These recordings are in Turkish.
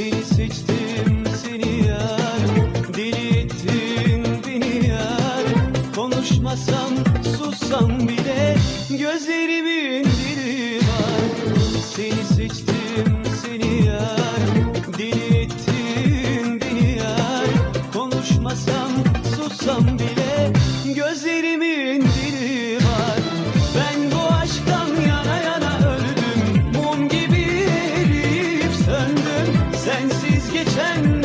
Seni seçtim seni yar. Deli ettin beni yar. Konuşmasam sussam bile Gözlerimin dili var. Seni seçtim 成。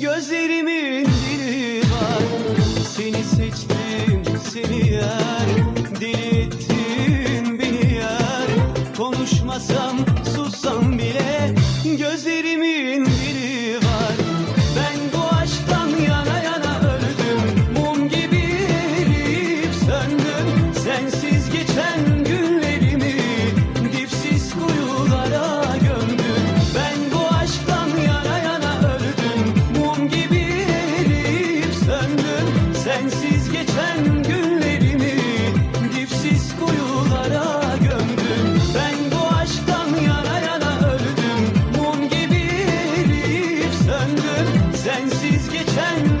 Gözlerimin dili var. Seni seçtim Sen